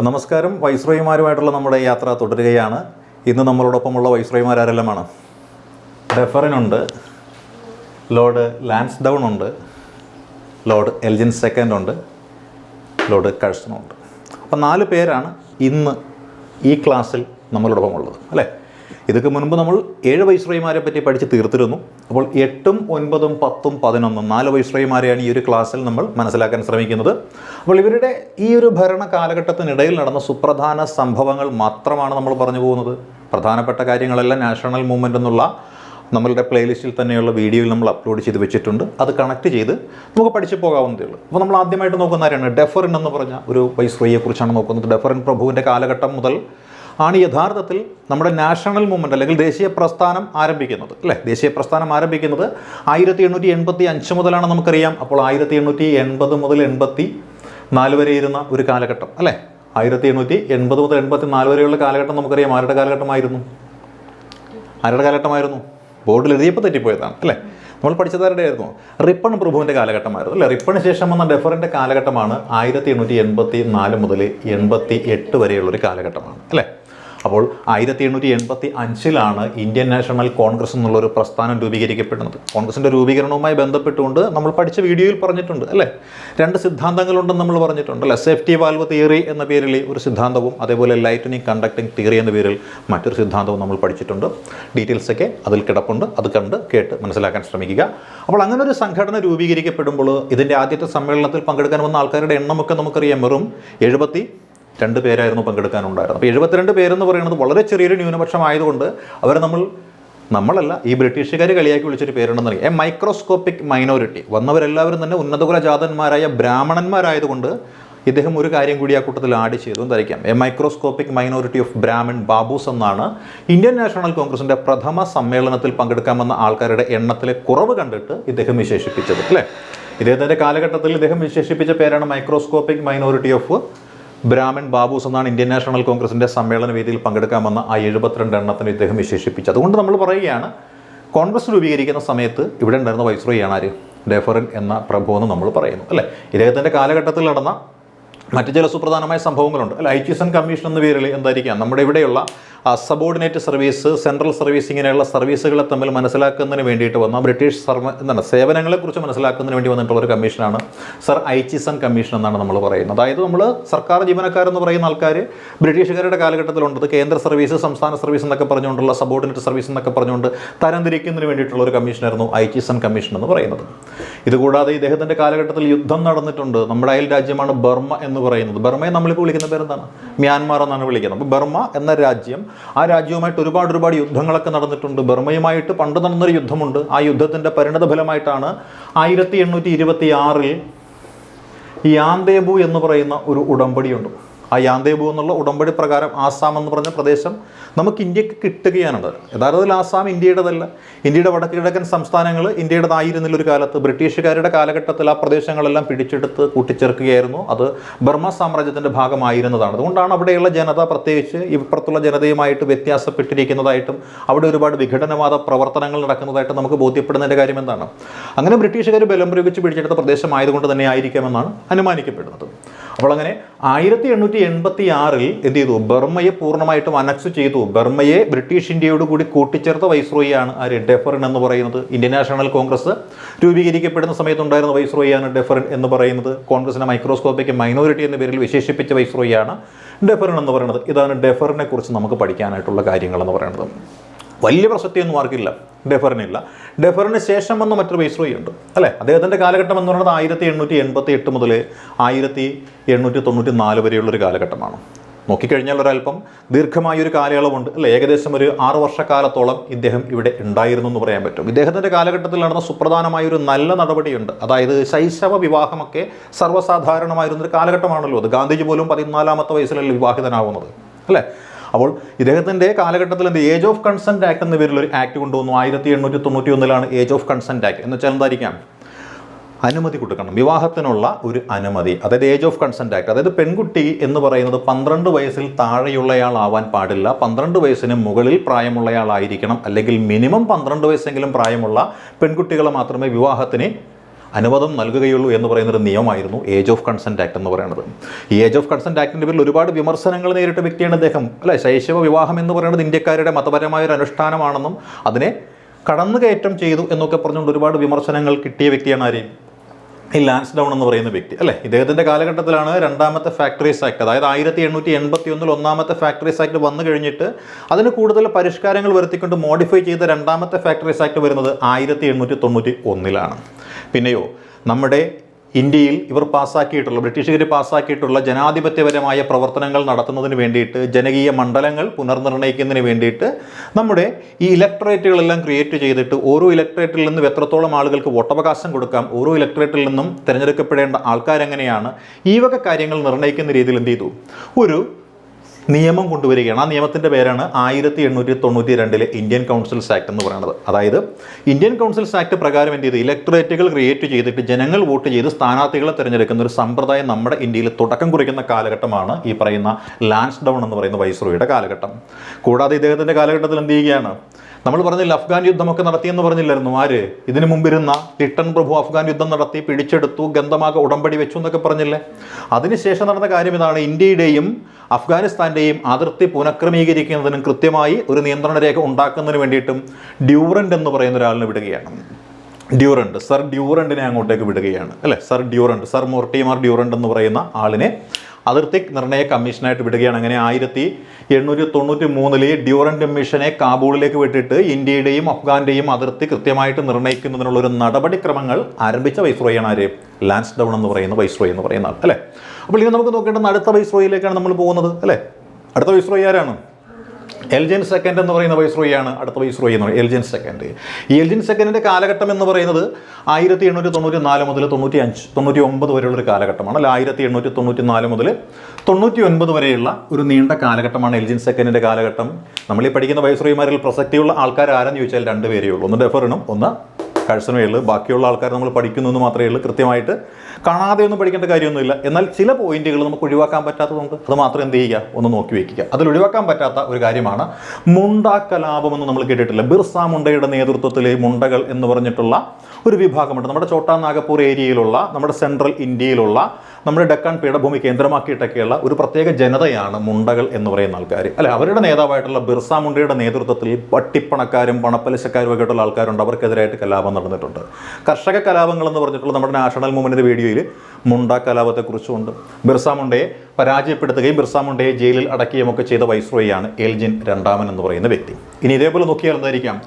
അപ്പോൾ നമസ്കാരം. വൈസ്രോയിമാരുമായിട്ടുള്ള നമ്മുടെ യാത്ര തുടരുകയാണ്. ഇന്ന് നമ്മളോടൊപ്പമുള്ള വൈസ്രോയിമാരാരെല്ലാമാണ്? ഡെഫറിനുണ്ട് ലോർഡ് ലാൻസ് ഡൗൺ ഉണ്ട് ലോർഡ് എൽജിൻ സെക്കൻഡ് ഉണ്ട് ലോർഡ് കഴ്സണുണ്ട്. അപ്പം നാല് പേരാണ് ഇന്ന് ഈ ക്ലാസ്സിൽ നമ്മളോടൊപ്പമുള്ളത്. അല്ലേ? ഇതൊക്കെ മുൻപ് നമ്മൾ ഏഴ് വൈസ്രോയിമാരെ പറ്റി പഠിച്ച് തീർത്തിരുന്നു. അപ്പോൾ എട്ടും ഒൻപതും പത്തും പതിനൊന്നും നാല് വൈസ്രോയിമാരെയാണ് ഈ ഒരു ക്ലാസ്സിൽ നമ്മൾ മനസ്സിലാക്കാൻ ശ്രമിക്കുന്നത്. അപ്പോൾ ഇവരുടെ ഈ ഒരു ഭരണ കാലഘട്ടത്തിനിടയിൽ നടന്ന സുപ്രധാന സംഭവങ്ങൾ മാത്രമാണ് നമ്മൾ പറഞ്ഞു പോകുന്നത്. പ്രധാനപ്പെട്ട കാര്യങ്ങളെല്ലാം നാഷണൽ മൂവ്മെന്റ് എന്നുള്ള നമ്മളുടെ പ്ലേലിസ്റ്റിൽ തന്നെയുള്ള വീഡിയോയിൽ നമ്മൾ അപ്ലോഡ് ചെയ്ത് വെച്ചിട്ടുണ്ട്. അത് കണക്ട് ചെയ്ത് നമുക്ക് പഠിച്ചു പോകാവുന്നതേ ഉള്ളൂ. അപ്പോൾ നമ്മൾ ആദ്യമായിട്ട് നോക്കുന്ന ആരാണ്? ഡെഫറിൻ എന്ന് പറഞ്ഞ ഒരു വൈസ്രോയെക്കുറിച്ചാണ് നോക്കുന്നത്. ഡെഫറിൻ പ്രഭുവിന്റെ കാലഘട്ടം മുതൽ ആണ് യഥാർത്ഥത്തിൽ നമ്മുടെ നാഷണൽ മൂവ്മെന്റ് അല്ലെങ്കിൽ ദേശീയ പ്രസ്ഥാനം ആരംഭിക്കുന്നത്. അല്ലേ? ദേശീയ പ്രസ്ഥാനം ആരംഭിക്കുന്നത് ആയിരത്തി എണ്ണൂറ്റി എൺപത്തി അഞ്ച് മുതലാണ് നമുക്കറിയാം. അപ്പോൾ ആയിരത്തി എണ്ണൂറ്റി എൺപത് മുതൽ എൺപത്തി നാല് വരെ ഇരുന്ന ഒരു കാലഘട്ടം. അല്ലേ? ആയിരത്തി എണ്ണൂറ്റി എൺപത് മുതൽ എൺപത്തി നാല് വരെയുള്ള കാലഘട്ടം നമുക്കറിയാം. ആരുടെ കാലഘട്ടമായിരുന്നു? ആരുടെ കാലഘട്ടമായിരുന്നു? ബോർഡിൽ എഴുതിയപ്പോൾ തെറ്റിപ്പോയതാണ്. അല്ലേ? നമ്മൾ പഠിച്ചതാരുടെ ആയിരുന്നു? റിപ്പൺ പ്രഭുവിന്റെ കാലഘട്ടമായിരുന്നു. അല്ലേ? റിപ്പണിന് ശേഷം വന്ന ഡെഫറിന്റെ കാലഘട്ടമാണ് ആയിരത്തി എണ്ണൂറ്റി എൺപത്തി നാല് മുതൽ എൺപത്തി എട്ട് വരെയുള്ളൊരു കാലഘട്ടമാണ്. അല്ലേ? അപ്പോൾ ആയിരത്തി എണ്ണൂറ്റി എൺപത്തി അഞ്ചിലാണ് ഇന്ത്യൻ നാഷണൽ കോൺഗ്രസ് എന്നുള്ളൊരു പ്രസ്ഥാനം രൂപീകരിക്കപ്പെടുന്നത്. കോൺഗ്രസിന്റെ രൂപീകരണവുമായി ബന്ധപ്പെട്ടുകൊണ്ട് നമ്മൾ പഠിച്ച വീഡിയോയിൽ പറഞ്ഞിട്ടുണ്ട് അല്ലേ? രണ്ട് സിദ്ധാന്തങ്ങളുണ്ടെന്ന് നമ്മൾ പറഞ്ഞിട്ടുണ്ട് അല്ലേ? സേഫ്റ്റി വാൽവ് തിയറി എന്ന പേരിൽ ഒരു സിദ്ധാന്തവും അതേപോലെ ലൈറ്റനിങ് കണ്ടക്ടിങ് തിയറി എന്ന പേരിൽ മറ്റൊരു സിദ്ധാന്തവും നമ്മൾ പഠിച്ചിട്ടുണ്ട്. ഡീറ്റെയിൽസൊക്കെ അതിൽ കിടപ്പുണ്ട് അത് കണ്ട് കേട്ട് മനസ്സിലാക്കാൻ ശ്രമിക്കുക. അപ്പോൾ അങ്ങനെ ഒരു സംഘടന രൂപീകരിക്കപ്പെടുമ്പോൾ ഇതിന്റെ ആദ്യത്തെ സമ്മേളനത്തിൽ പങ്കെടുക്കാൻ വന്ന ആൾക്കാരുടെ എണ്ണമൊക്കെ നമുക്കറിയാം. വെറും എഴുപത്തി രണ്ട് പേരായിരുന്നു പങ്കെടുക്കാനുണ്ടായിരുന്നത്. അപ്പോൾ എഴുപത്തിരണ്ട് പേരെന്ന് പറയുന്നത് വളരെ ചെറിയൊരു ന്യൂനപക്ഷമായതുകൊണ്ട് അവരെ നമ്മൾ നമ്മളല്ല ഈ ബ്രിട്ടീഷുകാർ കളിയാക്കി വിളിച്ചൊരു പേരുണ്ടെന്ന് പറയും എ മൈക്രോസ്കോപ്പിക് മൈനോറിറ്റി. വന്നവരെല്ലാവരും തന്നെ ഉന്നതകുലജാതന്മാരായ ബ്രാഹ്മണന്മാരായതുകൊണ്ട് ഇദ്ദേഹം ഒരു കാര്യം കൂടി ആ കൂട്ടത്തിൽ ആഡ് ചെയ്തു. ധരിക്കാം a microscopic minority of Brahmin babus എന്നാണ് ഇന്ത്യൻ നാഷണൽ കോൺഗ്രസിന്റെ പ്രഥമ സമ്മേളനത്തിൽ പങ്കെടുക്കാമെന്ന ആൾക്കാരുടെ എണ്ണത്തിലെ കുറവ് കണ്ടിട്ട് ഇദ്ദേഹം വിശേഷിപ്പിച്ചത്. അല്ലേ? ഇദ്ദേഹത്തിന്റെ കാലഘട്ടത്തിൽ ഇദ്ദേഹം വിശേഷിപ്പിച്ച പേരാണ് microscopic minority of Brahmin babus എന്നാണ് ഇന്ത്യൻ നാഷണൽ കോൺഗ്രസിന്റെ സമ്മേളന വേദിയിൽ പങ്കെടുക്കാമെന്ന് ആ എഴുപത്തിരണ്ട് എണ്ണത്തിന് ഇദ്ദേഹം വിശേഷിപ്പിച്ചു അതുകൊണ്ട് നമ്മൾ പറയുകയാണ് കോൺഗ്രസ് രൂപീകരിക്കുന്ന സമയത്ത് ഇവിടെ ഉണ്ടായിരുന്ന വൈസ്രോയാണ് ആര്? ഡെഫറിൻ എന്ന പ്രഭു എന്ന് നമ്മൾ പറയുന്നു അല്ലേ? ഇദ്ദേഹത്തിന്റെ കാലഘട്ടത്തിൽ നടന്ന മറ്റു ചില സുപ്രധാനമായ സംഭവങ്ങളുണ്ട്. അല്ല ഐ കമ്മീഷൻ എന്ന പേരിൽ എന്തായിരിക്കാം? നമ്മുടെ ഇവിടെയുള്ള സബോർഡിനേറ്റ് സർവീസ് സെൻട്രൽ സർവീസ് ഇങ്ങനെയുള്ള സർവീസുകളെ തമ്മിൽ മനസ്സിലാക്കുന്നതിന് വേണ്ടിയിട്ട് വന്ന ബ്രിട്ടീഷ് സർവ എന്താണ് സേവനങ്ങളെക്കുറിച്ച് മനസ്സിലാക്കുന്നതിന് വേണ്ടി വന്നിട്ടുള്ള ഒരു കമ്മീഷനാണ് സർ ഐച്ചിസൺ കമ്മീഷൻ എന്നാണ് നമ്മൾ പറയുന്നത്. അതായത് നമ്മൾ സർക്കാർ ജീവനക്കാരെന്ന് പറയുന്ന ആൾക്കാർ ബ്രിട്ടീഷുകാരുടെ കാലഘട്ടത്തിലുണ്ടത് കേന്ദ്ര സർവീസ് സംസ്ഥാന സർവീസ് എന്നൊക്കെ പറഞ്ഞുകൊണ്ടുള്ള സബോർഡിനേറ്റ് സർവീസ് എന്നൊക്കെ പറഞ്ഞുകൊണ്ട് തരംതിരിക്കുന്നതിന് വേണ്ടിയിട്ടുള്ള ഒരു കമ്മീഷനായിരുന്നു ഐച്ചിസൺ കമ്മീഷൻ എന്ന് പറയുന്നത്. ഇതുകൂടാതെ ഇദ്ദേഹത്തിന്റെ കാലഘട്ടത്തിൽ യുദ്ധം നടന്നിട്ടുണ്ട്. നമ്മുടെ അയൽ രാജ്യമാണ് ബർമ്മ എന്ന് പറയുന്നത്. ബർമയെ നമ്മളിപ്പോൾ വിളിക്കുന്ന പേരെന്താണ്? മ്യാൻമാർ എന്നാണ് വിളിക്കുന്നത്. അപ്പോൾ ബർമ എന്ന രാജ്യം ആ രാജ്യവുമായിട്ട് ഒരുപാട് ഒരുപാട് യുദ്ധങ്ങളൊക്കെ നടന്നിട്ടുണ്ട്. ബർമ്മയുമായിട്ട് പണ്ട് നടന്നൊരു യുദ്ധമുണ്ട്. ആ യുദ്ധത്തിന്റെ പരിണത ഫലമായിട്ടാണ് ആയിരത്തി എണ്ണൂറ്റി ഇരുപത്തി ആറിൽ യാന്തേബു എന്ന് പറയുന്ന ഒരു ഉടമ്പടിയുണ്ട്. ആ യാന്തേബു എന്നുള്ള ഉടമ്പടി പ്രകാരം ആസാം എന്ന് പറഞ്ഞ പ്രദേശം നമുക്ക് ഇന്ത്യയ്ക്ക് കിട്ടുകയാണുള്ളത്. യഥാർത്ഥത്തിൽ ആസാം ഇന്ത്യയുടേതല്ല. ഇന്ത്യയുടെ വടക്ക് കിഴക്കൻ സംസ്ഥാനങ്ങൾ ഇന്ത്യയുടേതായിരുന്നില്ല ഒരു കാലത്ത്. ബ്രിട്ടീഷുകാരുടെ കാലഘട്ടത്തിൽ ആ പ്രദേശങ്ങളെല്ലാം പിടിച്ചെടുത്ത് കൂട്ടിച്ചേർക്കുകയായിരുന്നു. അത് ബർമ്മ സാമ്രാജ്യത്തിന്റെ ഭാഗമായിരുന്നതാണ്. അതുകൊണ്ടാണ് അവിടെയുള്ള ജനത പ്രത്യേകിച്ച് ഇപ്പുറത്തുള്ള ജനതയുമായിട്ട് വ്യത്യാസപ്പെട്ടിരിക്കുന്നതായിട്ടും അവിടെ ഒരുപാട് വിഘടനവാദ പ്രവർത്തനങ്ങൾ നടക്കുന്നതായിട്ടും നമുക്ക് ബോധ്യപ്പെടുന്നതിന്റെ കാര്യം എന്താണ്? അങ്ങനെ ബ്രിട്ടീഷുകാർ ബലം പ്രയോഗിച്ച് പിടിച്ചെടുത്ത പ്രദേശമായതുകൊണ്ട് തന്നെ ആയിരിക്കാമെന്നാണ് അനുമാനിക്കപ്പെടുന്നത്. അപ്പോൾ അങ്ങനെ ആയിരത്തി എണ്ണൂറ്റി എൺപത്തി ആറിൽ എന്ത് ചെയ്തു? ബർമ്മയെ പൂർണമായിട്ടും അനക്സ് ചെയ്തു. ബർമ്മയെ ബ്രിട്ടീഷ് ഇന്ത്യയോട് കൂടി കൂട്ടിച്ചേർത്ത വൈസ്രോയിയാണ് ആര്? ഡെഫറിൻ എന്ന് പറയുന്നത്. ഇന്ത്യൻ നാഷണൽ കോൺഗ്രസ് രൂപീകരിക്കപ്പെടുന്ന സമയത്തുണ്ടായിരുന്ന വൈസ്രോയിയാണ് ഡെഫറിൻ എന്ന് പറയുന്നത്. കോൺഗ്രസിനെ മൈക്രോസ്കോപ്പിക് മൈനോറിറ്റി എന്ന പേരിൽ വിശേഷിപ്പിച്ച വൈസ്രോയിയാണ് ഡെഫറിൻ എന്ന് പറയുന്നത്. ഇതാണ് ഡെഫറിനെ കുറിച്ച് നമുക്ക് പഠിക്കാനായിട്ടുള്ള കാര്യങ്ങൾ എന്ന് പറയുന്നത്. വലിയ പ്രസക്തിയൊന്നും ആർക്കില്ല. ഡെഫറിനില്ല ഡെഫറിന് ശേഷം വന്ന മറ്റൊരു വൈസ്രോയി ഉണ്ട്. അല്ലേ? അദ്ദേഹത്തിന്റെ കാലഘട്ടം എന്ന് പറയുന്നത് ആയിരത്തി എണ്ണൂറ്റി എൺപത്തി എട്ട് മുതൽ ആയിരത്തി എണ്ണൂറ്റി തൊണ്ണൂറ്റി നാല് വരെയുള്ളൊരു കാലഘട്ടമാണ്. നോക്കിക്കഴിഞ്ഞാൽ ഒരല്പം ദീർഘമായ ഒരു കാലയളവുണ്ട്. അല്ലെ? ഏകദേശം ഒരു ആറ് വർഷക്കാലത്തോളം ഇദ്ദേഹം ഇവിടെ ഉണ്ടായിരുന്നു എന്ന് പറയാൻ പറ്റും. ഇദ്ദേഹത്തിന്റെ കാലഘട്ടത്തിൽ നടന്ന സുപ്രധാനമായ ഒരു നല്ല നടപടിയുണ്ട്. അതായത് ശൈശവ വിവാഹമൊക്കെ സർവസാധാരണമായിരുന്നൊരു കാലഘട്ടമാണല്ലോ അത്. ഗാന്ധിജി പോലും പതിനാലാമത്തെ വയസ്സിലല്ലേ വിവാഹിതനാവുന്നത്. അല്ലേ? അപ്പോൾ ഇദ്ദേഹത്തിന്റെ കാലഘട്ടത്തിൽ എന്ത് ഏജ് ഓഫ് കൺസെന്റ് ആക്ട് എന്ന പേരിൽ ഒരു ആക്ട് കൊണ്ടുവന്നു. ആയിരത്തി എണ്ണൂറ്റി തൊണ്ണൂറ്റി ഒന്നിലാണ് ഏജ് ഓഫ് കൺസെന്റ് ആക്ട് എന്ന് വെച്ചാൽ എന്തായിരിക്കാം? അനുമതി കൊടുക്കണം. വിവാഹത്തിനുള്ള ഒരു അനുമതി. അതായത് ഏജ് ഓഫ് കൺസെന്റ് ആക്ട് അതായത് പെൺകുട്ടി എന്ന് പറയുന്നത് പന്ത്രണ്ട് വയസ്സിൽ താഴെയുള്ളയാളാവാൻ പാടില്ല. പന്ത്രണ്ട് വയസ്സിന് മുകളിൽ പ്രായമുള്ളയാളായിരിക്കണം. അല്ലെങ്കിൽ മിനിമം പന്ത്രണ്ട് വയസ്സെങ്കിലും പ്രായമുള്ള പെൺകുട്ടികളെ മാത്രമേ വിവാഹത്തിന് അനുവാദം നൽകുകയുള്ളൂ എന്ന് പറയുന്ന ഒരു നിയമമായിരുന്നു ഏജ് ഓഫ് കൺസെന്റ് ആക്ട് എന്ന് പറയുന്നത്. ഈ ഏജ് ഓഫ് കൺസെന്റ് ആക്ടിന്റെ പേരിൽ ഒരുപാട് വിമർശനങ്ങൾ നേരിട്ട വ്യക്തിയാണ് അദ്ദേഹം അല്ലെ? ശൈശവ വിവാഹം എന്ന് പറയുന്നത് ഇന്ത്യക്കാരുടെ മതപരമായ ഒരു അനുഷ്ഠാനമാണെന്നും അതിനെ കടന്നുകയറ്റം ചെയ്തു എന്നൊക്കെ പറഞ്ഞുകൊണ്ട് ഒരുപാട് വിമർശനങ്ങൾ കിട്ടിയ വ്യക്തിയാണ് ആരെയും ഈ ലാൻസ് ഡൗൺ എന്ന് പറയുന്ന വ്യക്തി. അല്ലേ? ഇദ്ദേഹത്തിന്റെ കാലഘട്ടത്തിലാണ് രണ്ടാമത്തെ ഫാക്ടറീസ് ആക്ട് അതായത് ആയിരത്തി എണ്ണൂറ്റി എൺപത്തി ഒന്നിൽ ഒന്നാമത്തെ ഫാക്ടറീസ് ആക്ട് വന്നു കഴിഞ്ഞിട്ട് അതിന് കൂടുതൽ പരിഷ്കാരങ്ങൾ വരുത്തിക്കൊണ്ട് മോഡിഫൈ ചെയ്ത രണ്ടാമത്തെ ഫാക്ടറീസ് ആക്ട് വരുന്നത് ആയിരത്തി എണ്ണൂറ്റി തൊണ്ണൂറ്റി ഒന്നിലാണ് പിന്നെയോ നമ്മുടെ ഇന്ത്യയിൽ ഇവർ പാസ്സാക്കിയിട്ടുള്ള ബ്രിട്ടീഷുകാർ പാസ്സാക്കിയിട്ടുള്ള ജനാധിപത്യപരമായ പ്രവർത്തനങ്ങൾ നടത്തുന്നതിന് വേണ്ടിയിട്ട് ജനകീയ മണ്ഡലങ്ങൾ പുനർനിർണയിക്കുന്നതിന് വേണ്ടിയിട്ട് നമ്മുടെ ഈ ഇലക്ട്രേറ്റുകളെല്ലാം ക്രിയേറ്റ് ചെയ്തിട്ട് ഓരോ ഇലക്ട്രേറ്റിൽ നിന്നും എത്രത്തോളം ആളുകൾക്ക് വോട്ടവകാശം കൊടുക്കാം ഓരോ ഇലക്ട്രേറ്റിൽ നിന്നും തിരഞ്ഞെടുക്കപ്പെടേണ്ട ആൾക്കാരെങ്ങനെയാണ് ഈ വക കാര്യങ്ങൾ നിർണയിക്കുന്ന രീതിയിൽ എന്ത് ചെയ്തു? ഒരു നിയമം കൊണ്ടുവരികയാണ്. ആ നിയമത്തിന്റെ പേരാണ് ആയിരത്തി എണ്ണൂറ്റി തൊണ്ണൂറ്റി രണ്ടിലെ ഇന്ത്യൻ കൗൺസിൽസ് ആക്ട് എന്ന് പറയുന്നത്. അതായത് ഇന്ത്യൻ കൗൺസിൽസ് ആക്ട് പ്രകാരം എന്ത് ചെയ്ത്? ഇലക്ട്രേറ്റുകൾ ക്രിയേറ്റ് ചെയ്തിട്ട് ജനങ്ങൾ വോട്ട് ചെയ്ത് സ്ഥാനാർത്ഥികളെ തിരഞ്ഞെടുക്കുന്ന ഒരു സമ്പ്രദായം നമ്മുടെ ഇന്ത്യയിൽ തുടക്കം കുറിക്കുന്ന കാലഘട്ടമാണ് ഈ പറയുന്ന ലാൻസ് ഡൗൺ എന്ന് പറയുന്ന വൈസ്രോയുടെ കാലഘട്ടം. കൂടാതെ ഇദ്ദേഹത്തിന്റെ കാലഘട്ടത്തിൽ എന്ത് ചെയ്യുകയാണ്? നമ്മൾ പറഞ്ഞില്ല അഫ്ഗാൻ യുദ്ധമൊക്കെ നടത്തിയെന്ന് പറഞ്ഞില്ലായിരുന്നു. ആര്? ഇതിനു മുമ്പിരുന്ന ലിട്ടൺ പ്രഭു അഫ്ഗാൻ യുദ്ധം നടത്തി പിടിച്ചെടുത്തു ഗന്ധമാക ഉടമ്പടി വെച്ചു എന്നൊക്കെ പറഞ്ഞില്ലേ? അതിനുശേഷം നടന്ന കാര്യം ഇതാണ്. ഇന്ത്യയുടെയും അഫ്ഗാനിസ്ഥാന്റെയും അതിർത്തി പുനഃക്രമീകരിക്കുന്നതിനും കൃത്യമായി ഒരു നിയന്ത്രണ രേഖ ഉണ്ടാക്കുന്നതിന് വേണ്ടിയിട്ടും ഡ്യൂറന്റ് എന്ന് പറയുന്ന ഒരാളിനെ വിടുകയാണ്. ഡ്യൂറന്റ് സർ ഡ്യൂറണ്ടിനെ അങ്ങോട്ടേക്ക് വിടുകയാണ്. അല്ലേ? Sir Durand Sir Mortimer Durand എന്ന് പറയുന്ന ആളിനെ അതിർത്തി നിർണയ കമ്മീഷനായിട്ട് വിടുകയാണ്. അങ്ങനെ ആയിരത്തി എണ്ണൂറ്റി തൊണ്ണൂറ്റി മൂന്നിലെ ഡ്യൂറൻഡ് മിഷനെ കാബൂളിലേക്ക് വിട്ടിട്ട് ഇന്ത്യയുടെയും അഫ്ഗാന്റെയും അതിർത്തി കൃത്യമായിട്ട് നിർണയിക്കുന്നതിനുള്ള ഒരു നടപടിക്രമങ്ങൾ ആരംഭിച്ച വൈസ്രോയാണ് ആര്? ലാൻസ് ഡൗൺ എന്ന് പറയുന്ന വൈസ്രോയി എന്ന് പറയുന്ന അല്ലേ? അപ്പോൾ ഇനി നമുക്ക് നോക്കേണ്ടത് അടുത്ത വൈസ്രോയിലേക്കാണ് നമ്മൾ പോകുന്നത് അല്ലേ? അടുത്ത വൈസ്രോയി ആരാണ്? എൽജിൻ സെക്കൻഡ് എന്ന് പറയുന്ന വൈസ്രോയിയാണ് അടുത്ത വൈസ്രോയി എന്ന് പറയുന്നത് എൽജിൻ സെക്കൻഡ്. ഈ എൽജിൻ സെക്കൻഡിന്റെ കാലഘട്ടം എന്ന് പറയുന്നത് ആയിരത്തി എണ്ണൂറ്റി തൊണ്ണൂറ്റി നാല് മുതൽ തൊണ്ണൂറ്റി അഞ്ച് തൊണ്ണൂറ്റി ഒമ്പത് വരെയുള്ളൊരു കാലഘട്ടമാണ്. അല്ല ആയിരത്തി എണ്ണൂറ്റി തൊണ്ണൂറ്റി നാല് മുതൽ തൊണ്ണൂറ്റി ഒൻപത് വരെയുള്ള ഒരു നീണ്ട കാലഘട്ടമാണ് എൽജിൻ സെക്കൻഡിന്റെ കാലഘട്ടം. നമ്മൾ ഈ പഠിക്കുന്ന വൈസ്രോയിമാരിൽ പ്രസക്തിയുള്ള ആൾക്കാർ ആരെന്ന് ചോദിച്ചാൽ രണ്ട് പേരേ ഉള്ളൂ. ഒന്ന് ഡെഫറിനും ഒന്ന് കഴ്സണേ ഉള്ളൂ ബാക്കിയുള്ള ആൾക്കാർ നമ്മൾ പഠിക്കുന്നു മാത്രമേ ഉള്ളൂ. കൃത്യമായിട്ട് കാണാതെ ഒന്നും പഠിക്കേണ്ട കാര്യമൊന്നുമില്ല. എന്നാൽ ചില പോയിന്റുകൾ നമുക്ക് ഒഴിവാക്കാൻ പറ്റാത്തതുകൊണ്ട് അത് മാത്രം എന്ത് ചെയ്യുക? ഒന്ന് നോക്കി വയ്ക്കുക അതിൽ ഒഴിവാക്കാൻ പറ്റാത്ത ഒരു കാര്യമാണ് മുണ്ട കലാപം എന്ന് നമ്മൾ കേട്ടിട്ടില്ല. ബിർസ മുണ്ടയുടെ നേതൃത്വത്തിലെ മുണ്ടകൾ എന്ന് പറഞ്ഞിട്ടുള്ള ഒരു വിഭാഗമുണ്ട്. നമ്മുടെ ചോട്ടാ നാഗപ്പൂർ ഏരിയയിലുള്ള നമ്മുടെ സെൻട്രൽ ഇന്ത്യയിലുള്ള നമ്മുടെ ഡക്കാൻ പീഠഭൂമി കേന്ദ്രമാക്കിയിട്ടൊക്കെയുള്ള ഒരു പ്രത്യേക ജനതയാണ് മുണ്ടകൾ എന്ന് പറയുന്ന ആൾക്കാർ അല്ലെ അവരുടെ നേതാവായിട്ടുള്ള ബിർസ മുണ്ടയുടെ നേതൃത്വത്തിൽ പട്ടിപ്പണക്കാരും പണപ്പലിശക്കാരും ഒക്കെ ആയിട്ടുള്ള ആൾക്കാരുണ്ട്. അവർക്കെതിരായിട്ട് കലാപം നടന്നിട്ടുണ്ട്. കർഷക കലാപങ്ങൾ എന്ന് പറഞ്ഞിട്ടുള്ള നമ്മുടെ നാഷണൽ മൂവ്മെന്റിന്റെ വീഡിയോയിൽ മുണ്ട കലാപത്തെക്കുറിച്ചുണ്ട് ബിർസ മുണ്ടയെ പരാജയപ്പെടുത്തുകയും ബിർസ മുണ്ടയെ ജയിലിൽ അടക്കുകയും ഒക്കെ ചെയ്ത വൈസ്രോയിയാണ് എൽജിൻ രണ്ടാമൻ എന്ന് പറയുന്ന വ്യക്തി. ഇനി ഇതേപോലെ നോക്കിയാൽ എന്തായിരിക്കാം?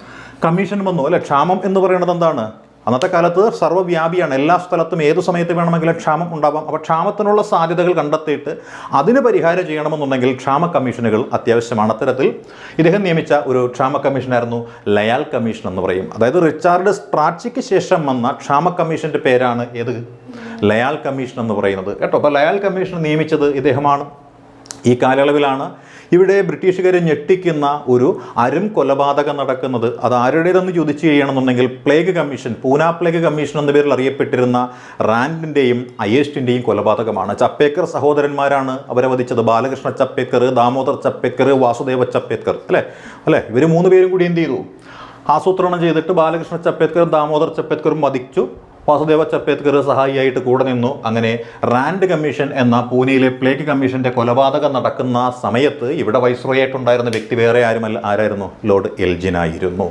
കമ്മീഷൻ വന്നു. അല്ലെ ക്ഷാമം എന്ന് പറയുന്നത് എന്താണ്? അന്നത്തെ കാലത്ത് സർവവ്യാപിയാണ് എല്ലാ സ്ഥലത്തും ഏത് സമയത്ത് വേണമെങ്കിലും ക്ഷാമം ഉണ്ടാവാം. അപ്പോൾ ക്ഷാമത്തിനുള്ള സാധ്യതകൾ കണ്ടെത്തിയിട്ട് അതിന് പരിഹാരം ചെയ്യണമെന്നുണ്ടെങ്കിൽ ക്ഷാമ കമ്മീഷനുകൾ അത്യാവശ്യമാണ്. അത്തരത്തിൽ ഇദ്ദേഹം നിയമിച്ച ഒരു ക്ഷാമ കമ്മീഷനായിരുന്നു ലയാൽ കമ്മീഷൻ എന്ന് പറയും. അതായത് റിച്ചാർഡ് സ്ട്രാച്ചിക്ക് ശേഷം വന്ന ക്ഷാമ കമ്മീഷന്റെ പേരാണ് ഏത്? ലയാൽ കമ്മീഷൻ എന്ന് പറയുന്നത്. കേട്ടോ? അപ്പോൾ ലയാൽ കമ്മീഷൻ നിയമിച്ചത് ഇദ്ദേഹമാണ്. ഈ കാലയളവിലാണ് ഇവിടെ ബ്രിട്ടീഷുകാരെ ഞെട്ടിക്കുന്ന ഒരു അരും കൊലപാതകം നടക്കുന്നത് അത് ആരുടേതെന്ന് ചോദിച്ചു ചെയ്യണമെന്നുണ്ടെങ്കിൽ plague commission Poona plague commission എന്ന പേരിൽ അറിയപ്പെട്ടിരുന്ന റാൻഡിന്റെയും അയേഷ്ടിന്റെയും കൊലപാതകമാണ്. ചപ്പേക്കർ സഹോദരന്മാരാണ് അവരെ വധിച്ചത് ബാലകൃഷ്ണ ചപ്പേക്കർ ദാമോദർ ചപ്പേക്കർ വാസുദേവ ചപ്പേക്കർ അല്ലേ? അല്ലേ? ഇവർ മൂന്ന് പേരും കൂടി എന്ത് ചെയ്തു? ആസൂത്രണം ചെയ്തിട്ട് ബാലകൃഷ്ണ ചപ്പേത്കറും ദാമോദർ ചപ്പേത്കറും വധിച്ചു. വാസുദേവ ചപ്പേത്കർ സഹായിയായിട്ട് കൂടെ നിന്നു. അങ്ങനെ റാൻഡ് കമ്മീഷൻ എന്ന പൂനെയിലെ പ്ലേഗ് കമ്മീഷന്റെ കൊലപാതകം നടക്കുന്ന സമയത്ത് ഇവിടെ വൈസ്രോയായിട്ടുണ്ടായിരുന്ന വ്യക്തി വേറെ ആരുമല്ല ആരായിരുന്നു? ലോർഡ് എൽജിനായിരുന്നു.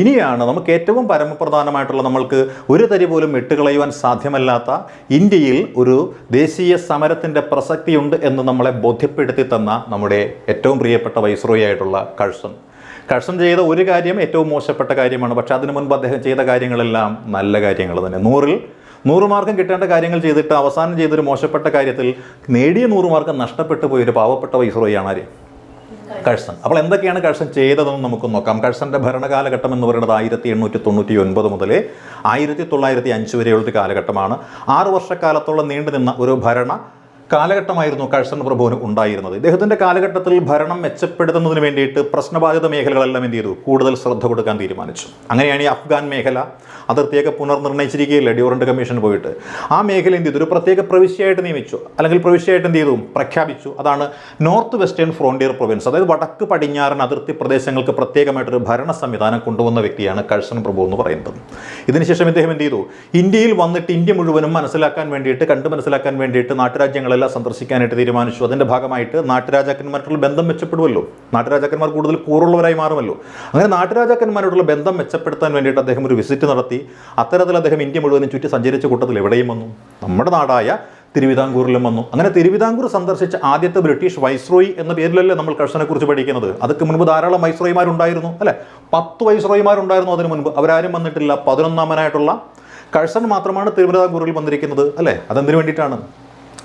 ഇനിയാണ് നമുക്ക് ഏറ്റവും പരമപ്രധാനമായിട്ടുള്ള നമ്മൾക്ക് ഒരു തരി പോലും വിട്ടുകളയുവാൻ സാധ്യമല്ലാത്ത ഇന്ത്യയിൽ ഒരു ദേശീയ സമരത്തിന്റെ പ്രസക്തിയുണ്ട് എന്ന് നമ്മളെ ബോധ്യപ്പെടുത്തി തന്ന നമ്മുടെ ഏറ്റവും പ്രിയപ്പെട്ട വൈസ്രോയായിട്ടുള്ള കഴ്സൺ. കഴ്സൺ ചെയ്ത ഒരു കാര്യം ഏറ്റവും മോശപ്പെട്ട കാര്യമാണ്. പക്ഷേ അതിനു മുൻപ് അദ്ദേഹം ചെയ്ത കാര്യങ്ങളെല്ലാം നല്ല കാര്യങ്ങൾ തന്നെ. നൂറിൽ നൂറ് മാർക്കും കിട്ടേണ്ട കാര്യങ്ങൾ ചെയ്തിട്ട് അവസാനം ചെയ്തൊരു മോശപ്പെട്ട കാര്യത്തിൽ നേടിയ നൂറ് മാർക്ക് നഷ്ടപ്പെട്ടു പോയൊരു പാവപ്പെട്ട വൈസ്രോയാണ് ആര്? കഴ്സൺ. അപ്പോൾ എന്തൊക്കെയാണ് കഴ്സൺ ചെയ്തതെന്ന് നമുക്ക് നോക്കാം. കഴ്സന്റെ ഭരണകാലഘട്ടം എന്ന് പറയുന്നത് ആയിരത്തി എണ്ണൂറ്റി തൊണ്ണൂറ്റി ഒൻപത് മുതൽ ആയിരത്തി തൊള്ളായിരത്തി അഞ്ച് വരെയുള്ള ഒരു കാലഘട്ടമാണ്. ആറ് വർഷക്കാലത്തോളം നീണ്ടു നിന്ന ഒരു ഭരണ കാലഘട്ടമായിരുന്നു കഴ്സൺ പ്രഭുവിന് ഉണ്ടായിരുന്നത്. ഇദ്ദേഹത്തിന്റെ കാലഘട്ടത്തിൽ ഭരണം മെച്ചപ്പെടുത്തുന്നതിന് വേണ്ടിയിട്ട് പ്രശ്നബാധിത മേഖലകളെല്ലാം എന്ത് ചെയ്തു? കൂടുതൽ ശ്രദ്ധ കൊടുക്കാൻ തീരുമാനിച്ചു. അങ്ങനെയാണ് ഈ അഫ്ഗാൻ മേഖല അതിർത്തിയൊക്കെ പുനർനിർണയിച്ചിരിക്കുകയില്ല ഡ്യൂറന്റ് കമ്മീഷൻ പോയിട്ട്? ആ മേഖല എന്ത് ചെയ്തു? ഒരു പ്രത്യേക പ്രവിശ്യയായിട്ട് നിയമിച്ചു. അല്ലെങ്കിൽ പ്രവിശ്യയായിട്ട് എന്ത് ചെയ്തു? പ്രഖ്യാപിച്ചു. അതാണ് നോർത്ത് വെസ്റ്റേൺ ഫ്രോണ്ടിയർ പ്രൊവിൻസ്. അതായത് വടക്ക് പടിഞ്ഞാറൻ അതിർത്തി പ്രദേശങ്ങൾക്ക് പ്രത്യേകമായിട്ടൊരു ഭരണ സംവിധാനം കൊണ്ടുവന്ന വ്യക്തിയാണ് കഴ്സൺ പ്രഭു എന്ന് പറയുന്നത്. ഇതിനുശേഷം ഇദ്ദേഹം എന്ത് ചെയ്തു? ഇന്ത്യയിൽ വന്നിട്ട് ഇന്ത്യ മുഴുവനും മനസ്സിലാക്കാൻ വേണ്ടിയിട്ട് കണ്ടു മനസ്സിലാക്കാൻ വേണ്ടിയിട്ട് നാട്ടുരാജ്യങ്ങളെല്ലാം സന്ദർശിക്കാനായിട്ട് തീരുമാനിച്ചു. അതിന്റെ ഭാഗമായിട്ട് നാട്ടുരാജാക്കന്മാരോടുള്ള ബന്ധം മെച്ചപ്പെടുമല്ലോ നാട്ടുരാജാക്കന്മാർ കൂടുതൽ കൂറുള്ളവരായി മാറുമല്ലോ. അങ്ങനെ നാട്ടുരാജാക്കന്മാരോടുള്ള ബന്ധം മെച്ചപ്പെടുത്താൻ വേണ്ടിയിട്ട് അദ്ദേഹം ഒരു വിസിറ്റ് നടത്തി. അത്തരത്തിൽ അദ്ദേഹം ഇന്ത്യ മുഴുവനും ചുറ്റി സഞ്ചരിച്ച കൂട്ടത്തിൽ എവിടെയും വന്നു. നമ്മുടെ നാടായ തിരുവിതാംകൂറിലും വന്നു. അങ്ങനെ തിരുവിതാംകൂർ സന്ദർശിച്ച ആദ്യത്തെ ബ്രിട്ടീഷ് വൈസ്രോയി എന്ന പേരിലല്ലേ നമ്മൾ കർഷനെക്കുറിച്ച് കുറിച്ച് പഠിക്കുന്നത്? അതൊക്കെ മുൻപ് ധാരാളം വൈസ്രോയിമാരുണ്ടായിരുന്നു അല്ലേ? പത്ത് വൈസ്രോയിമാരുണ്ടായിരുന്നു അതിന് മുൻപ്. അവരാരും വന്നിട്ടില്ല. പതിനൊന്നാമനായിട്ടുള്ള കഴ്സൺ മാത്രമാണ് തിരുവിതാംകൂറിൽ വന്നിരിക്കുന്നത് അല്ലേ? അതെന്തിനു വേണ്ടിയിട്ടാണ്?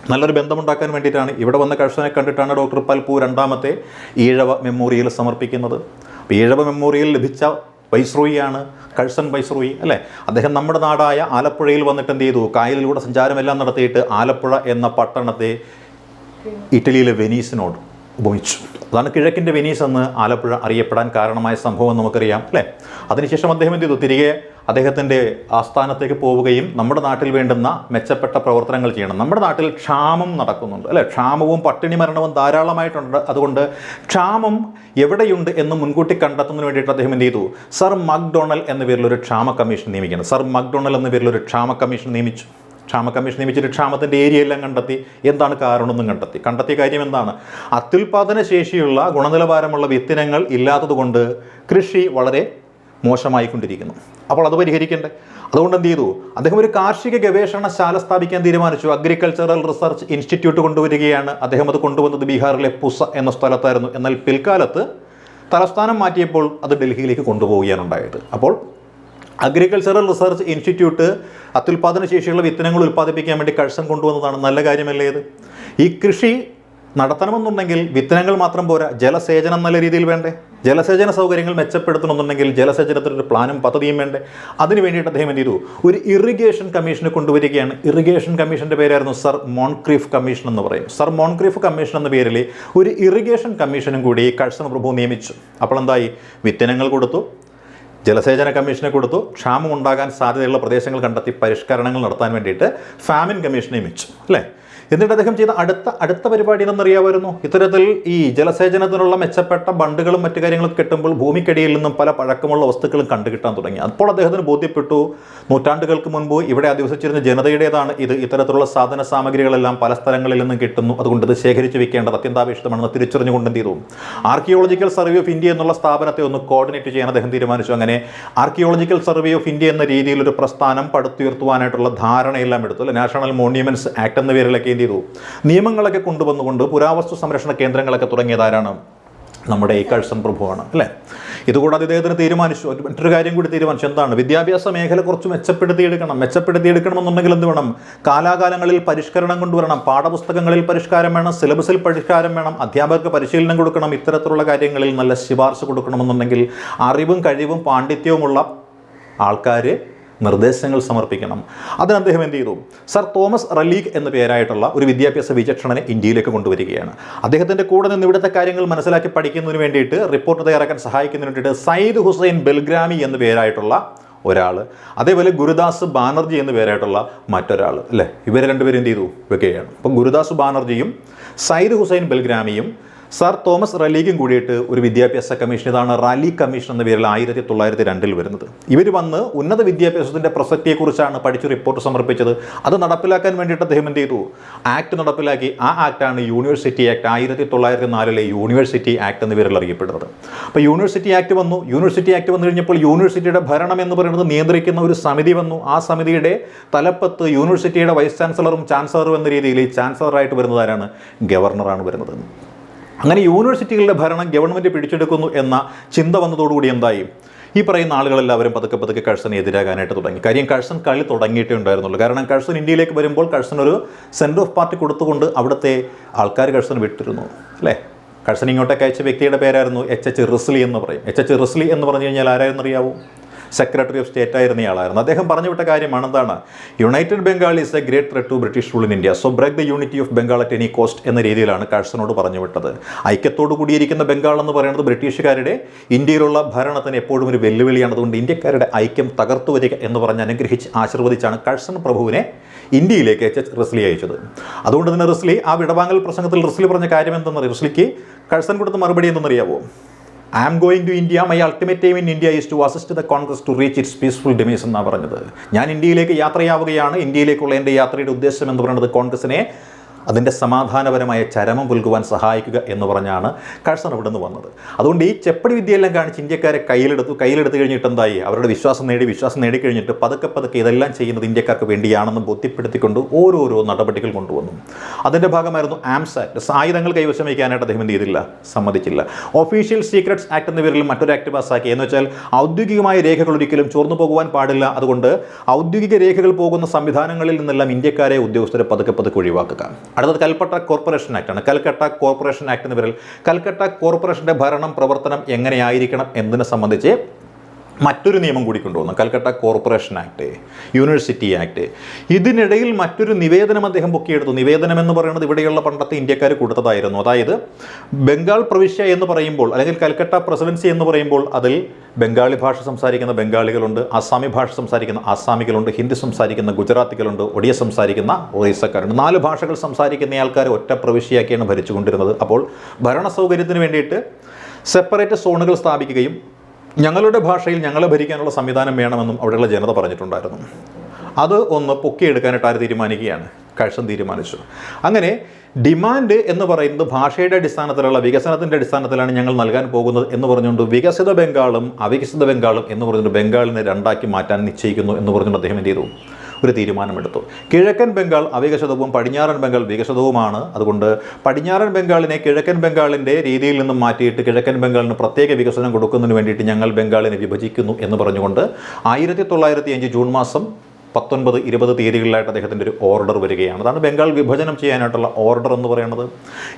നല്ലൊരു ബന്ധമുണ്ടാക്കാൻ വേണ്ടിയിട്ടാണ്. ഇവിടെ വന്ന കഴ്സനെ കണ്ടിട്ടാണ് ഡോക്ടർ പൽപു രണ്ടാമത്തെ ഈഴവ മെമ്മോറിയൽ സമർപ്പിക്കുന്നത്. അപ്പോൾ ഈഴവ മെമ്മോറിയൽ ലഭിച്ച വൈസ്രോയിയാണ് കഴ്സൺ ബൈസ്രൂയി അല്ലേ? അദ്ദേഹം നമ്മുടെ നാടായ ആലപ്പുഴയിൽ വന്നിട്ട് എന്ത് ചെയ്തു? കായലിലൂടെ സഞ്ചാരമെല്ലാം നടത്തിയിട്ട് ആലപ്പുഴ എന്ന പട്ടണത്തെ ഇറ്റലിയിലെ വെനീസിനോട് ഉപമിച്ചു. അതാണ് കിഴക്കിന്റെ വെനീസ് എന്ന് ആലപ്പുഴ അറിയപ്പെടാൻ കാരണമായ സംഭവം നമുക്കറിയാം അല്ലേ? അതിനുശേഷം അദ്ദേഹം എന്ത് ചെയ്തു? തിരികെ അദ്ദേഹത്തിന്റെ ആസ്ഥാനത്തേക്ക് പോവുകയും നമ്മുടെ നാട്ടിൽ വേണ്ടുന്ന മെച്ചപ്പെട്ട പ്രവർത്തനങ്ങൾ ചെയ്യണം. നമ്മുടെ നാട്ടിൽ ക്ഷാമം നടക്കുന്നുണ്ട് അല്ലേ? ക്ഷാമവും പട്ടിണി മരണവും ധാരാളമായിട്ടുണ്ട്. അതുകൊണ്ട് ക്ഷാമം എവിടെയുണ്ട് എന്ന് മുൻകൂട്ടി കണ്ടെത്തുന്നതിന് വേണ്ടിയിട്ട് അദ്ദേഹം എന്ത് ചെയ്തു? സർ മക്ഡൊണൽ എന്ന പേരിൽ ഒരു ക്ഷാമ കമ്മീഷൻ നിയമിക്കണം സർ മക്ഡൊണൽ എന്ന പേരിൽ ഒരു ക്ഷാമ കമ്മീഷൻ നിയമിച്ചു. ക്ഷാമ കമ്മീഷൻ നിയമിച്ചിട്ട് ക്ഷാമത്തിന്റെ ഏരിയ എല്ലാം കണ്ടെത്തി എന്താണ് കാരണമെന്നും കണ്ടെത്തി. കണ്ടെത്തിയ കാര്യം എന്താണ്? അത്യുൽപാദന ശേഷിയുള്ള ഗുണനിലവാരമുള്ള വിത്തിനങ്ങൾ ഇല്ലാത്തതുകൊണ്ട് കൃഷി വളരെ മോശമായിക്കൊണ്ടിരിക്കുന്നു. അപ്പോൾ അത് പരിഹരിക്കണ്ടേ? അതുകൊണ്ട് എന്ത് ചെയ്തു? അദ്ദേഹം ഒരു കാർഷിക ഗവേഷണശാല സ്ഥാപിക്കാൻ തീരുമാനിച്ചു. അഗ്രികൾച്ചറൽ റിസർച്ച് ഇൻസ്റ്റിറ്റ്യൂട്ട് കൊണ്ടുവരികയാണ്. അദ്ദേഹം അത് കൊണ്ടുവന്നത് ബീഹാറിലെ പുസ എന്ന സ്ഥലത്തായിരുന്നു. എന്നാൽ പിൽക്കാലത്ത് തലസ്ഥാനം മാറ്റിയപ്പോൾ അത് ഡൽഹിയിലേക്ക് കൊണ്ടുപോവുകയാണ് ഉണ്ടായത്. അപ്പോൾ അഗ്രികൾച്ചറൽ റിസർച്ച് ഇൻസ്റ്റിറ്റ്യൂട്ട് അത്യുൽപാദന ശേഷിയുള്ള വിത്തനങ്ങൾ ഉൽപ്പാദിപ്പിക്കാൻ വേണ്ടി കഴ്സം കൊണ്ടുവന്നതാണ് നല്ല കാര്യമല്ലേ ഇത്? ഈ കൃഷി നടത്തണമെന്നുണ്ടെങ്കിൽ വിത്തനങ്ങൾ മാത്രം പോരാ. ജലസേചനം നല്ല രീതിയിൽ വേണ്ടേ? ജലസേചന സൗകര്യങ്ങൾ മെച്ചപ്പെടുത്തണമെന്നുണ്ടെങ്കിൽ ജലസേചനത്തിനൊരു പ്ലാനും പദ്ധതിയും വേണ്ടേ? അതിന് വേണ്ടിയിട്ട് അദ്ദേഹം എന്ത് ചെയ്തു? ഒരു ഇറിഗേഷൻ കമ്മീഷനെ കൊണ്ടുവരികയാണ്. ഇറിഗേഷൻ കമ്മീഷന്റെ പേരായിരുന്നു സർ മോൺക്രീഫ് കമ്മീഷൻ എന്ന് പറയും. സർ മോൺക്രീഫ് കമ്മീഷൻ എന്ന പേരിൽ ഒരു ഇറിഗേഷൻ കമ്മീഷനും കൂടി കഴ്സൺ പ്രഭു നിയമിച്ചു. അപ്പോൾ എന്തായി? വിത്തനങ്ങൾ കൊടുത്തു. ജലസേചന കമ്മീഷനെ കൊടുത്തു. ക്ഷാമം ഉണ്ടാകാൻ സാധ്യതയുള്ള പ്രദേശങ്ങൾ കണ്ടെത്തി പരിഷ്കരണങ്ങൾ നടത്താൻ വേണ്ടിയിട്ട് ഫാമിൻ കമ്മീഷനെ നിയമിച്ചു. അല്ലേ? എന്നിട്ട് അദ്ദേഹം ചെയ്ത അടുത്ത അടുത്ത പരിപാടി എന്നറിയാമായിരുന്നു ഇത്തരത്തിൽ ഈ ജലസേചനത്തിനുള്ള മെച്ചപ്പെട്ട ബണ്ടുകളും മറ്റു കാര്യങ്ങളും കിട്ടുമ്പോൾ ഭൂമിക്കടിയിൽ നിന്നും പല പഴക്കമുള്ള വസ്തുക്കളും കണ്ടുകിട്ടാൻ തുടങ്ങി. അപ്പോൾ അദ്ദേഹത്തിന് ബോധ്യപ്പെട്ടു നൂറ്റാണ്ടുകൾക്ക് മുൻപ് ഇവിടെ അധിവസിച്ചിരുന്ന ജനതയുടേതാണ് ഇത്. ഇത്തരത്തിലുള്ള സാധന സാമഗ്രികളെല്ലാം പല സ്ഥലങ്ങളിൽ നിന്നും കിട്ടുന്നു. അതുകൊണ്ട് ഇത് ശേഖരിച്ച് വെക്കേണ്ടത് അത്യന്താപേക്ഷിതമാണെന്ന് തിരിച്ചറിഞ്ഞുകൊണ്ട് എന്ത് ചെയ്തു. ആർക്കിയോളജിക്കൽ സർവേ ഓഫ് ഇന്ത്യ എന്നുള്ള സ്ഥാപനത്തെ ഒന്ന് കോർഡിനേറ്റ് ചെയ്യാൻ അദ്ദേഹം തീരുമാനിച്ചു. അങ്ങനെ ആർക്കിയോളജിക്കൽ സർവേ ഓഫ് ഇന്ത്യ എന്ന രീതിയിൽ ഒരു പ്രസ്ഥാനം പടുത്തുയർത്തുവാനായിട്ടുള്ള ധാരണയെല്ലാം എടുത്തു. നാഷണൽ മോണ്യുമെന്റ്സ് ആക്ട് എന്ന പേരിലൊക്കെ ചെയ്തു. നിയമങ്ങളൊക്കെ കൊണ്ടുവന്നുകൊണ്ട് പുരാവസ്തു സംരക്ഷണ കേന്ദ്രങ്ങളൊക്കെ തുടങ്ങിയതാരാണ്? നമ്മുടെ ഈ കഴ്സൺ പ്രഭുവാണ് അല്ലേ? ഇതുകൂടാതെ ഇദ്ദേഹത്തിന് തീരുമാനിച്ചു. മറ്റൊരു കാര്യം കൂടി തീരുമാനിച്ചു. എന്താണ്? വിദ്യാഭ്യാസ മേഖല കുറച്ച് മെച്ചപ്പെടുത്തിയെടുക്കണം. മെച്ചപ്പെടുത്തിയെടുക്കണമെന്നുണ്ടെങ്കിൽ എന്ത് വേണം? കാലാകാലങ്ങളിൽ പരിഷ്കരണം കൊണ്ടുവരണം. പാഠപുസ്തകങ്ങളിൽ പരിഷ്കാരം വേണം. സിലബസിൽ പരിഷ്കാരം വേണം. അധ്യാപകർക്ക് പരിശീലനം കൊടുക്കണം. ഇത്തരത്തിലുള്ള കാര്യങ്ങളിൽ നല്ല ശിപാർശ കൊടുക്കണമെന്നുണ്ടെങ്കിൽ അറിവും കഴിവും പാണ്ഡിത്യവുമുള്ള ആൾക്കാർ നിർദ്ദേശങ്ങൾ സമർപ്പിക്കണം. അതിന് അദ്ദേഹം എന്ത് ചെയ്തു? സർ തോമസ് റലീഗ് എന്ന പേരായിട്ടുള്ള ഒരു വിദ്യാഭ്യാസ വിചക്ഷണനെ ഇന്ത്യയിലേക്ക് കൊണ്ടുവരികയാണ്. അദ്ദേഹത്തിന്റെ കൂടെ നിന്ന് ഇവിടുത്തെ കാര്യങ്ങൾ മനസ്സിലാക്കി പഠിക്കുന്നതിന് വേണ്ടിയിട്ട് റിപ്പോർട്ട് തയ്യാറാക്കാൻ സഹായിക്കുന്നതിന് വേണ്ടിയിട്ട് സയ്യിദ് ഹുസൈൻ ബൽഗ്രാമി എന്ന പേരായിട്ടുള്ള ഒരാൾ അതേപോലെ ഗുരുദാസ് ബാനർജി എന്ന പേരായിട്ടുള്ള മറ്റൊരാൾ അല്ലേ? ഇവർ രണ്ടുപേരും എന്ത് ചെയ്തു? വെക്കുകയാണ്. അപ്പം ഗുരുദാസ് ബാനർജിയും സയ്യിദ് ഹുസൈൻ ബെൽഗ്രാമിയും സർ തോമസ് റലീഗും കൂടിയിട്ട് ഒരു വിദ്യാഭ്യാസ കമ്മീഷൻ ഇതാണ് റാലി കമ്മീഷൻ എന്ന പേരിൽ ആയിരത്തി തൊള്ളായിരത്തി രണ്ടിൽ വരുന്നത്. ഇവർ വന്ന് ഉന്നത വിദ്യാഭ്യാസത്തിന്റെ പ്രസക്തിയെക്കുറിച്ചാണ് പഠിച്ച് റിപ്പോർട്ട് സമർപ്പിച്ചത്. അത് നടപ്പിലാക്കാൻ വേണ്ടിയിട്ട് അദ്ദേഹം എന്ത് ചെയ്തു? ആക്ട് നടപ്പിലാക്കി. ആ ആക്ടാണ് യൂണിവേഴ്സിറ്റി ആക്ട് ആയിരത്തി തൊള്ളായിരത്തി നാലിലെ യൂണിവേഴ്സിറ്റി ആക്ട് എന്ന പേരിൽ അറിയപ്പെടുന്നത്. അപ്പോൾ യൂണിവേഴ്സിറ്റി ആക്ട് വന്നു. യൂണിവേഴ്സിറ്റി ആക്ട് വന്നു കഴിഞ്ഞപ്പോൾ യൂണിവേഴ്സിറ്റിയുടെ ഭരണം എന്ന് പറയുന്നത് നിയന്ത്രിക്കുന്ന ഒരു സമിതി വന്നു. ആ സമിതിയുടെ തലപ്പത്ത് യൂണിവേഴ്സിറ്റിയുടെ വൈസ് ചാൻസലറും ചാൻസലറും എന്ന രീതിയിൽ ചാൻസലറായിട്ട് വരുന്നത് ആരാണ്? ഗവർണറാണ് വരുന്നത്. അങ്ങനെ യൂണിവേഴ്സിറ്റികളുടെ ഭരണം ഗവൺമെന്റ് പിടിച്ചെടുക്കുന്നു എന്ന ചിന്ത വന്നതോടുകൂടി എന്തായി? ഈ പറയുന്ന ആളുകളെല്ലാവരും പതുക്കെ പതുക്കെ കഴ്സന് എതിരാകാനായിട്ട് തുടങ്ങി. കാര്യം കഴ്സൺ കളി തുടങ്ങിയിട്ടേ ഉണ്ടായിരുന്നുള്ളൂ. കാരണം കഴ്സൺ ഇന്ത്യയിലേക്ക് വരുമ്പോൾ കഴ്സൺ ഒരു സെന്റർ ഓഫ് പാർട്ടി കൊടുത്തുകൊണ്ട് അവിടുത്തെ ആൾക്കാർ കഴ്സൺ വിട്ടിരുന്നു. അല്ലേ? കഴ്സൺ ഇങ്ങോട്ടേക്ക് അയച്ച വ്യക്തിയുടെ പേരായിരുന്നു എച്ച് എച്ച് റിസ്ലി എന്ന് പറയും. എച്ച് എച്ച് റിസ്ലി എന്ന് പറഞ്ഞു കഴിഞ്ഞാൽ ആരായിരുന്നു അറിയാവോ സെക്രട്ടറി ഓഫ് സ്റ്റേറ്റ് ആയിരുന്ന ആളായിരുന്നു അദ്ദേഹം പറഞ്ഞു വിട്ട കാര്യമാണ് എന്താണ്? United Bengal is a great threat to British rule in India so break the unity of Bengal at any cost എന്ന രീതിയിലാണ് കാഴ്സനോട് പറഞ്ഞു വിട്ടത്. ഐക്യത്തോടു കൂടിയിരിക്കുന്ന ബംഗാൾ എന്ന് പറയുന്നത് ബ്രിട്ടീഷുകാരുടെ ഇന്ത്യയിലുള്ള ഭരണത്തിന് എപ്പോഴും ഒരു വെല്ലുവിളിയാണ്. അതുകൊണ്ട് ഇന്ത്യക്കാരുടെ ഐക്യം തകർത്തു വരിക എന്ന് പറഞ്ഞ് അനുഗ്രഹിച്ച് ആശീർവദിച്ചാണ് കഴ്സൺ പ്രഭുവിനെ ഇന്ത്യയിലേക്ക് എച്ച് എച്ച് റിസ്ലി അയച്ചത്. അതുകൊണ്ട് തന്നെ റിസ്ലി ആ വിടവാങ്ങൽ പ്രസംഗത്തിൽ റിസ്ലി പറഞ്ഞ കാര്യം എന്തെന്നറിയാം റിസ്ലിക്ക് കഴ്സൺ കൊടുത്ത മറുപടി എന്തെന്നറിയാവോ? I am going to India my ultimate aim in India is to assist the Congress to reach its peaceful demise എന്നാണ് പറഞ്ഞത്. ഞാൻ ഇന്ത്യയിലേക്ക് യാത്രയാവുകയാണ്. ഇന്ത്യയിലേക്കുള്ള എന്റെ യാത്രയുടെ ഉദ്ദേശം എന്ന് പറയുന്നത് കോൺഗ്രസിനെ അതിന്റെ സമാധാനപരമായ ചരമം പുൽകുവാൻ സഹായിക്കുക എന്ന് പറഞ്ഞാണ് കഴ്സൺ ഇവിടെ നിന്ന് വന്നത്. അതുകൊണ്ട് ഈ ചെപ്പടി വിദ്യയെല്ലാം കാണിച്ച് ഇന്ത്യക്കാരെ കയ്യിലെടുത്തു. കയ്യിലെടുത്ത് കഴിഞ്ഞിട്ട് എന്തായി? അവരുടെ വിശ്വാസം നേടി വിശ്വാസം നേടിക്കഴിഞ്ഞിട്ട് പതുക്കെ പതുക്കെ ഇതെല്ലാം ചെയ്യുന്നത് ഇന്ത്യക്കാർക്ക് വേണ്ടിയാണെന്ന് ബോധ്യപ്പെടുത്തിക്കൊണ്ട് ഓരോരോ നടപടികൾ കൊണ്ടുവന്നു. അതിന്റെ ഭാഗമായിരുന്നു ആംസ് ആക്ട്. ആയുധങ്ങൾ കൈവശം വയ്ക്കാനായിട്ട് അദ്ദേഹം എന്ത് ചെയ്തില്ല? സമ്മതിച്ചില്ല. ഒഫീഷ്യൽ സീക്രട്സ് ആക്ട് എന്ന പേരിൽ മറ്റൊരു ആക്ട് പാസ്സാക്കി. എന്ന് വെച്ചാൽ ഔദ്യോഗികമായ രേഖകൾ ഒരിക്കലും ചോർന്നു പോകുവാൻ പാടില്ല. അതുകൊണ്ട് ഔദ്യോഗിക രേഖകൾ പോകുന്ന സംവിധാനങ്ങളിൽ നിന്നെല്ലാം ഇന്ത്യക്കാരെ ഉദ്യോഗസ്ഥരെ പതുക്കെ പതുക്കെ ഒഴിവാക്കുക. അടുത്തത് കൽപ്പറ്റ കോർപ്പറേഷൻ ആക്ടാണ് കൽക്കട്ട കോർപ്പറേഷൻ ആക്ട് എന്ന പേരിൽ കൽക്കട്ട കോർപ്പറേഷന്റെ ഭരണം പ്രവർത്തനം എങ്ങനെയായിരിക്കണം എന്നതിനെ സംബന്ധിച്ച് മറ്റൊരു നിയമം കൂടി കൊണ്ടുവന്നു. Calcutta corporation act university act. ഇതിനിടയിൽ മറ്റൊരു നിവേദനം അദ്ദേഹം പൊക്കിയെടുത്തു. നിവേദനം എന്ന് പറയുന്നത് ഇവിടെയുള്ള പണ്ടത്തെ ഇന്ത്യക്കാർ കൊടുത്തതായിരുന്നു. അതായത് ബംഗാൾ പ്രവിശ്യ എന്ന് പറയുമ്പോൾ അല്ലെങ്കിൽ കൽക്കട്ട പ്രസിഡൻസി എന്ന് പറയുമ്പോൾ അതിൽ ബംഗാളി ഭാഷ സംസാരിക്കുന്ന ബംഗാളികളുണ്ട് അസാമി ഭാഷ സംസാരിക്കുന്ന ആസാമികളുണ്ട് ഹിന്ദി സംസാരിക്കുന്ന ഗുജറാത്തികളുണ്ട് ഒഡിയ സംസാരിക്കുന്ന ഒറീസക്കാരുണ്ട്. നാല് ഭാഷകൾ സംസാരിക്കുന്ന ആൾക്കാർ ഒറ്റ പ്രവിശ്യയാക്കിയാണ് ഭരിച്ചുകൊണ്ടിരുന്നത്. അപ്പോൾ ഭരണ സൗകര്യത്തിന് വേണ്ടിയിട്ട് സെപ്പറേറ്റ് സോണുകൾ സ്ഥാപിക്കുകയും ഞങ്ങളുടെ ഭാഷയിൽ ഞങ്ങളെ ഭരിക്കാനുള്ള സംവിധാനം വേണമെന്നും അവിടെയുള്ള ജനത പറഞ്ഞിട്ടുണ്ടായിരുന്നു. അത് ഒന്ന് പൊക്കിയെടുക്കാനായിട്ട് ആര് തീരുമാനിക്കുകയാണ്. കഴ്സൺ തീരുമാനിച്ചു. അങ്ങനെ ഡിമാൻഡ് എന്ന് പറയുന്നത് ഭാഷയുടെ അടിസ്ഥാനത്തിലുള്ള വികസനത്തിന്റെ അടിസ്ഥാനത്തിലാണ് ഞങ്ങൾ നൽകാൻ പോകുന്നത് എന്ന് പറഞ്ഞുകൊണ്ട് വികസിത ബംഗാളും അവികസിത ബംഗാളും എന്ന് പറഞ്ഞുകൊണ്ട് ബംഗാളിനെ രണ്ടാക്കി മാറ്റാൻ നിശ്ചയിക്കുന്നു എന്ന് പറഞ്ഞുകൊണ്ട് അദ്ദേഹം എന്ത് ചെയ്തു? ഒരു തീരുമാനമെടുത്തു. കിഴക്കൻ ബംഗാൾ അവികസിതവും പടിഞ്ഞാറൻ ബംഗാൾ വികസിതവുമാണ് അതുകൊണ്ട് പടിഞ്ഞാറൻ ബംഗാളിനെ കിഴക്കൻ ബംഗാളിന്റെ രീതിയിൽ നിന്നും മാറ്റിയിട്ട് കിഴക്കൻ ബംഗാളിന് പ്രത്യേക വികസനം കൊടുക്കുന്നതിന് വേണ്ടിയിട്ട് ഞങ്ങൾ ബംഗാളിനെ വിഭജിക്കുന്നു എന്ന് പറഞ്ഞുകൊണ്ട് ആയിരത്തി തൊള്ളായിരത്തി അഞ്ച് ജൂൺ മാസം പത്തൊൻപത് ഇരുപത് തീയതികളിലായിട്ട് അദ്ദേഹത്തിന്റെ ഒരു ഓർഡർ വരികയാണ്. അതാണ് ബംഗാൾ വിഭജനം ചെയ്യാനായിട്ടുള്ള ഓർഡർ എന്ന് പറയുന്നത്.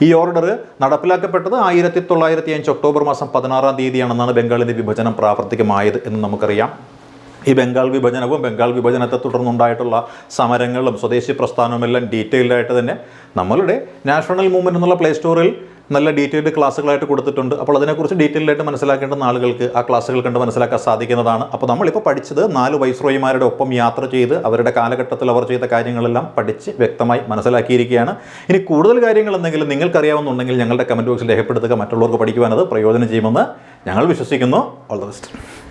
ഈ ഓർഡർ നടപ്പിലാക്കപ്പെട്ടത് ആയിരത്തി തൊള്ളായിരത്തി അഞ്ച് ഒക്ടോബർ മാസം പതിനാറാം തീയതിയാണെന്നാണ് ബംഗാളിന്റെ വിഭജനം പ്രാവർത്തികമായത് എന്ന് നമുക്കറിയാം. ഈ ബംഗാൾ വിഭജനവും ബംഗാൾ വിഭജനത്തെ തുടർന്നുണ്ടായിട്ടുള്ള സമരങ്ങളും സ്വദേശി പ്രസ്ഥാനവും എല്ലാം ഡീറ്റെയിൽഡായിട്ട് തന്നെ നമ്മളുടെ നാഷണൽ മൂവ്മെന്റ് എന്നുള്ള പ്ലേ സ്റ്റോറിൽ നല്ല ഡീറ്റെയിൽഡ് ക്ലാസ്സുകളായിട്ട് കൊടുത്തിട്ടുണ്ട്. അപ്പോൾ അതിനെക്കുറിച്ച് ഡീറ്റെയിൽഡായിട്ട് മനസ്സിലാക്കേണ്ടുന്ന ആളുകൾക്ക് ആ ക്ലാസ്സുകൾ കണ്ട് മനസ്സിലാക്കാൻ സാധിക്കുന്നതാണ്. അപ്പോൾ നമ്മളിപ്പോൾ പഠിച്ചത് നാല് വൈസ്രോയിമാരുടെ ഒപ്പം യാത്ര ചെയ്ത് അവരുടെ കാലഘട്ടത്തിൽ അവർ ചെയ്ത കാര്യങ്ങളെല്ലാം പഠിച്ച് വ്യക്തമായി മനസ്സിലാക്കിയിരിക്കുകയാണ്. ഇനി കൂടുതൽ കാര്യങ്ങൾ എന്തെങ്കിലും നിങ്ങൾക്കറിയാവുന്നുണ്ടെങ്കിൽ ഞങ്ങളുടെ കമന്റ് ബോക്സിൽ രേഖപ്പെടുത്തുക. മറ്റുള്ളവർക്ക് പഠിക്കുവാനത് പ്രയോജനം ചെയ്യുമെന്ന് ഞങ്ങൾ വിശ്വസിക്കുന്നു. All the best